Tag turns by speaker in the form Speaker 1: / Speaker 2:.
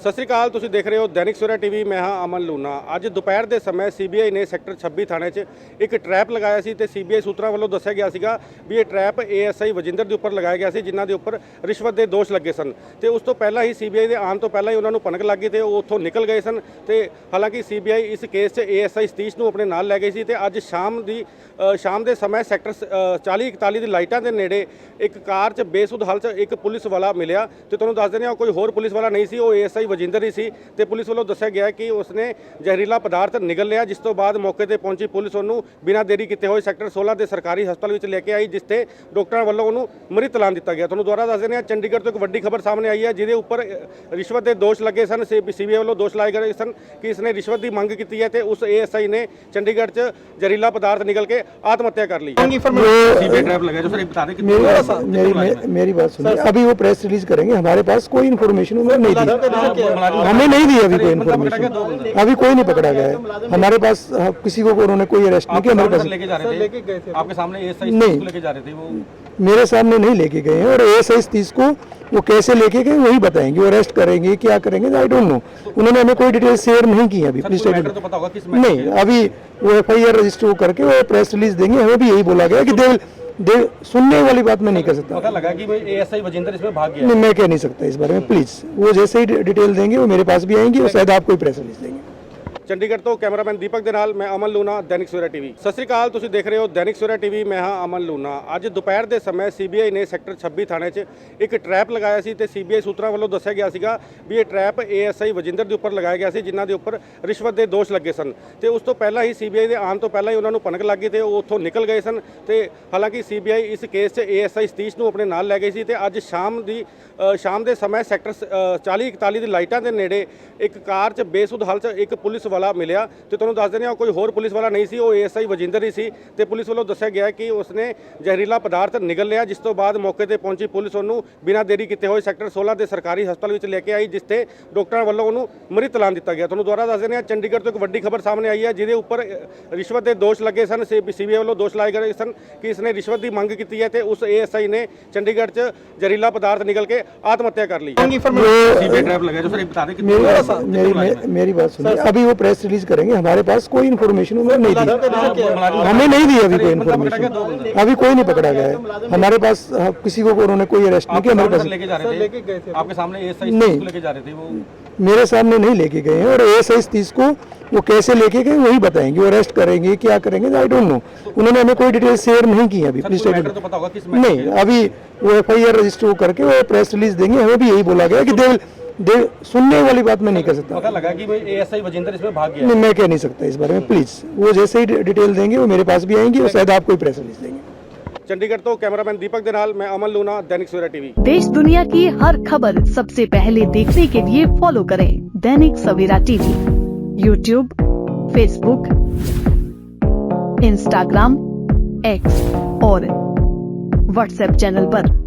Speaker 1: ਸਤਿ ਸ੍ਰੀ ਅਕਾਲ, ਤੁਸੀਂ ਦੇਖ ਰਹੇ ਹੋ ਦੈਨਿਕ ਸਵੇਰਾ ਟੀਵੀ, ਮੈਂ ਹਾਂ ਅਮਨ ਲੂਨਾ। ਅੱਜ ਦੁਪਹਿਰ ਦੇ ਸਮੇਂ ਸੀਬੀਆਈ ਨੇ ਸੈਕਟਰ 26 ਥਾਣੇ 'ਚ ਇੱਕ ਟਰੈਪ ਲਗਾਇਆ ਸੀ ਤੇ ਸੀਬੀਆਈ ਸੂਤਰਾਂ ਵੱਲੋਂ ਦੱਸਿਆ ਗਿਆ ਸੀਗਾ ਵੀ ਇਹ ਟਰੈਪ ਏਐਸਆਈ ਵਜਿੰਦਰ ਦੇ ਉੱਪਰ ਲਗਾਇਆ ਗਿਆ ਸੀ, ਜਿਨ੍ਹਾਂ ਦੇ ਉੱਪਰ ਰਿਸ਼ਵਤ ਦੇ ਦੋਸ਼ ਲੱਗੇ ਸਨ। ਤੇ ਉਸ ਤੋਂ ਪਹਿਲਾਂ ਹੀ ਸੀਬੀਆਈ ਦੇ ਆਉਣ ਤੋਂ ਪਹਿਲਾਂ ਹੀ ਉਹਨਾਂ ਨੂੰ ਪਨਕ ਲੱਗ ਗਈ ਤੇ ਉਹ ਉੱਥੋਂ ਨਿਕਲ ਗਏ ਸਨ ਤੇ ਹਾਲਾਂਕਿ ਸੀਬੀਆਈ ਇਸ ਕੇਸ 'ਚ ਏਐਸਆਈ ਸਤੀਸ਼ ਨੂੰ ਆਪਣੇ ਨਾਲ ਲੈ ਗਈ ਸੀ ਤੇ ਅੱਜ ਸ਼ਾਮ ਦੀ ਸ਼ਾਮ ਦੇ ਸਮੇਂ ਸੈਕਟਰ 40 41 ਦੀ ਲਾਈਟਾਂ ਦੇ ਨੇੜੇ ਇੱਕ ਕਾਰ 'ਚ ਬੇਸੁੱਧ ਹਾਲਤ 'ਚ ਇੱਕ ਪੁਲਿਸ ਵਾਲਾ ਮਿਲਿਆ ਤੇ ਤੁਹਾਨੂੰ ਦੱਸ ਦਿੰਦੇ ਹਾਂ, ਕੋਈ ਹੋਰ ਪੁਲਿਸ ਵਾਲਾ ਨਹੀਂ ਸੀ, ਉਹ ਏਐਸਆਈ ਵਜਿੰਦਰ ਹੀ ਸੀ ਤੇ ਪੁਲਿਸ ਵੱਲੋਂ ਦੱਸਿਆ ਗਿਆ ਕਿ ਉਸਨੇ ਜ਼ਹਿਰੀਲਾ ਪਦਾਰਥ ਨਿਗਲ ਲਿਆ ਜਿਸ ਤੋਂ ਬਾਅਦ ਮੌਕੇ ਤੇ ਪਹੁੰਚੀ ਪੁਲਿਸ ਉਹਨੂੰ ਬਿਨਾਂ ਦੇਰੀ ਕੀਤੇ ਹੋਏ ਸੈਕਟਰ 16 ਦੇ ਸਰਕਾਰੀ ਹਸਪਤਾਲ ਵਿੱਚ ਲੈ ਕੇ ਆਈ ਜਿਸ ਤੇ ਡਾਕਟਰਾਂ ਵੱਲੋਂ ਉਹਨੂੰ ਮ੍ਰਿਤ ਐਲਾਨ ਦਿੱਤਾ ਗਿਆ ਤੁਹਾਨੂੰ ਦੁਬਾਰਾ ਦੱਸ ਦਿੰਦੇ ਹਾਂ ਚੰਡੀਗੜ੍ਹ ਤੋਂ ਇੱਕ ਵੱਡੀ ਖਬਰ ਸਾਹਮਣੇ ਆਈ ਹੈ ਜਿਹਦੇ ਉੱਪਰ ਅ, ਰਿਸ਼ਵਤ ਦੇ ਦੋਸ਼ ਲੱਗੇ ਸਨ ਸੀਬੀਆਈ ਵੱਲੋਂ ਦੋਸ਼ ਲਾਏ ਗਏ ਸਨ ਕਿ ਇਸਨੇ ਰਿਸ਼ਵਤ ਦੀ ਮੰਗ ਕੀਤੀ ਹੈ ਤੇ ਉਸ ਏਐਸਆਈ ਨੇ ਚੰਡੀਗੜ੍ਹ 'ਚ ਜ਼ਹਿਰੀਲਾ ਪਦਾਰਥ ਨਿਗਲ ਕੇ ਆਤਮ हत्या कर ली सीबीआई ट्रैप लगा जो सर बता दें
Speaker 2: मेरी मेरी मे- मेरी बात सुनिए अभी वो प्रेस रिलीज करेंगे हमारे पास कोई इन्फॉर्मेशन उन्होंने नहीं दी हमें नहीं दी अभी कोई इन्फॉर्मेशन अभी कोई नहीं पकड़ा गया है। हमारे पास हाँ, किसी को उन्होंने कोई अरेस्ट नहीं किया हमारे पास
Speaker 1: लेके जा रहे थे। आपके सामने
Speaker 2: नहीं।
Speaker 1: लेके जा रहे थे वो
Speaker 2: मेरे सामने नहीं लेके गए हैं और एस एस तीस को वो कैसे लेके गए वही बताएँगे वो अरेस्ट करेंगे क्या करेंगे आई डोंट नो उन्होंने हमें कोई डिटेल शेयर नहीं की अभी प्लीज़
Speaker 1: मैटर तो पता होगा किस
Speaker 2: नहीं अभी वो एफ़ आई आर रजिस्टर करके वो प्रेस रिलीज़ देंगे हमें भी यही बोला गया कि दे दे सुनने वाली बात मैं नहीं कर सकता
Speaker 1: पता लगा कि भाई एएसआई वजिंदर इसमें भाग गया
Speaker 2: नहीं मैं कह नहीं सकता इस बारे में प्लीज वो जैसे ही डिटेल देंगे वो मेरे पास भी आएंगी और शायद आपको ही प्रेस रिलीज देंगे
Speaker 1: ਚੰਡੀਗੜ੍ਹ ਤੋਂ ਕੈਮਰਾਮੈਨ ਦੀਪਕ ਦੇ ਨਾਲ, ਮੈਂ ਅਮਨ ਲੂਨਾ ਦੈਨਿਕ ਸਵੇਰਾ ਟੀਵੀ। ਸਤਿ ਸ੍ਰੀ ਅਕਾਲ, ਤੁਸੀਂ ਦੇਖ ਰਹੇ ਹੋ ਦੈਨਿਕ ਸਵੇਰਾ ਟੀਵੀ, ਮੈਂ ਹਾਂ ਅਮਨ ਲੂਨਾ ਅੱਜ ਦੁਪਹਿਰ ਦੇ ਸਮੇਂ ਸੀਬੀਆਈ ਨੇ ਸੈਕਟਰ 26 ਥਾਣੇ 'ਚ ਇੱਕ ਟਰੈਪ ਲਗਾਇਆ ਸੀ ਤੇ ਸੀਬੀਆਈ ਸੂਤਰਾਂ ਵੱਲੋਂ ਦੱਸਿਆ ਗਿਆ ਸੀਗਾ ਵੀ ਇਹ ਟਰੈਪ ਏਐਸਆਈ ਵਜਿੰਦਰ ਦੇ ਉੱਪਰ ਲਗਾਇਆ ਗਿਆ ਸੀ, ਜਿਨ੍ਹਾਂ ਦੇ ਉੱਪਰ ਰਿਸ਼ਵਤ ਦੇ ਦੋਸ਼ ਲੱਗੇ ਸਨ। ਤੇ ਉਸ ਤੋਂ ਪਹਿਲਾਂ ਹੀ ਸੀਬੀਆਈ ਦੇ ਆਉਣ ਤੋਂ ਪਹਿਲਾਂ ਹੀ ਉਹਨਾਂ ਨੂੰ ਪਨਕ ਲੱਗ ਗਈ ਤੇ ਉਹ ਉੱਥੋਂ ਨਿਕਲ ਗਏ ਸਨ ਤੇ ਹਾਲਾਂਕਿ ਸੀਬੀਆਈ ਇਸ ਕੇਸ 'ਚ ਏਐਸਆਈ ਸਤੀਸ਼ ਨੂੰ ਆਪਣੇ ਨਾਲ ਲੈ ਗਈ ਸੀ ਤੇ ਅੱਜ ਸ਼ਾਮ ਦੀ ਸ਼ਾਮ ਦੇ ਸਮੇਂ ਸੈਕਟਰ 40 41 ਦੀ ਲਾਈਟਾਂ ਦੇ ਨੇੜੇ ਇੱਕ ਕਾਰ 'ਚ ਬੇਸੁੱਧ ਹਾਲਤ 'ਚ ਇੱਕ ਪੁਲਿਸ ਵਾਲਾ ਮਿਲਿਆ ਤੇ ਤੁਹਾਨੂੰ ਦੱਸ ਦਿੰਦੇ ਹਾਂ ਕੋਈ ਹੋਰ ਪੁਲਿਸ ਵਾਲਾ ਨਹੀਂ ਸੀ ਉਹ ਏਐਸਆਈ ਵਜਿੰਦਰ ਹੀ ਸੀ ਤੇ ਪੁਲਿਸ ਵੱਲੋਂ ਦੱਸਿਆ ਗਿਆ ਕਿ ਉਸਨੇ ਜ਼ਹਿਰੀਲਾ ਪਦਾਰਥ ਨਿਗਲ ਲਿਆ ਜਿਸ ਤੋਂ ਬਾਅਦ ਮੌਕੇ ਤੇ ਪਹੁੰਚੀ ਪੁਲਿਸ ਉਹਨੂੰ ਬਿਨਾਂ ਦੇਰੀ ਕੀਤੇ ਹੋਏ ਸੈਕਟਰ 16 ਦੇ ਸਰਕਾਰੀ ਹਸਪਤਾਲ ਵਿੱਚ ਲੈ ਕੇ ਆਈ ਜਿਸ ਤੇ ਡਾਕਟਰਾਂ ਵੱਲੋਂ ਉਹਨੂੰ ਮ੍ਰਿਤ ਐਲਾਨ ਦਿੱਤਾ ਗਿਆ। ਤੁਹਾਨੂੰ ਦੁਬਾਰਾ ਦੱਸ ਦਿੰਦੇ ਹਾਂ ਚੰਡੀਗੜ੍ਹ ਤੋਂ ਇੱਕ ਵੱਡੀ ਖਬਰ ਸਾਹਮਣੇ ਆਈ ਹੈ ਜਿਹਦੇ ਉੱਪਰ ਰਿਸ਼ਵਤ ਦੇ ਦੋਸ਼ ਲੱਗੇ ਸਨ ਸੀਬੀਆਈ ਵੱਲੋਂ ਦੋਸ਼ ਲਾਏ ਗਏ ਸਨ ਕਿ ਇਸਨੇ ਰਿਸ਼ਵਤ ਦੀ ਮੰਗ ਕੀਤੀ ਹੈ ਤੇ ਉਸ ਏਐਸਆਈ ਨੇ ਚੰਡੀਗੜ੍ਹ 'ਚ ਜ਼ਹਿਰੀਲਾ ਪਦਾਰਥ ਨਿਕਲ ਕੇ ਆਤਮ ਹੱਤਿਆ ਕਰ ਲਈ। ਸੀਬੀਆਈ ਡਰਾਈਵ ਲਗਾ ਜੋ ਸਰ ਇਹ
Speaker 2: ਬਤਾ ਦੇ ਕਿ ਮੇਰੀ ਬਾਤ ਸੁਣੋ। ਅਭੀ ਉਹ प्रेस रिलीज़ करेंगे हमारे पास कोई इन्फॉर्मेशन उन्होंने नहीं दी हमें नहीं दी अभी कोई इन्फॉर्मेशन अभी कोई नहीं पकड़ा गया है। हमारे पास हाँ, किसी को उन्होंने कोई अरेस्ट नहीं किया हमारे पास
Speaker 1: लेके जा रहे थे? आपके सामने
Speaker 2: नहीं।
Speaker 1: लेके जा रहे थे वो?
Speaker 2: मेरे सामने नहीं लेके गए हैं और एस एस तीस को वो कैसे लेके गए वही बताएँगे। वो अरेस्ट करेंगे क्या करेंगे आई डोंट नो उन्होंने हमें कोई डिटेल शेयर नहीं की अभी प्लीज़
Speaker 1: मैटर तो पता होगा किस
Speaker 2: नहीं अभी वो एफ़ आई आर रजिस्टर करके वो प्रेस रिलीज़ देंगे। हमें भी यही बोला गया कि दे सुनने वाली बात मैं नहीं कर सकता।
Speaker 1: पता लगा कि एएसआई वजिंदर इसमें भाग गया।
Speaker 2: नहीं मैं कह नहीं सकता इस बारे में प्लीज़ वो जैसे ही डिटेल देंगे वो मेरे पास भी आएँगे और शायद आपको ही प्रेस रिलीज़ देंगे।
Speaker 1: चंडीगढ़ तो कैमरामैन दीपक दिनाल मैं अमन लूना दैनिक सवेरा टीवी।
Speaker 3: देश दुनिया की हर खबर सबसे पहले देखने के लिए फॉलो करें Dainik Savera TV. YouTube Facebook Instagram X और व्हाट्सएप चैनल आरोप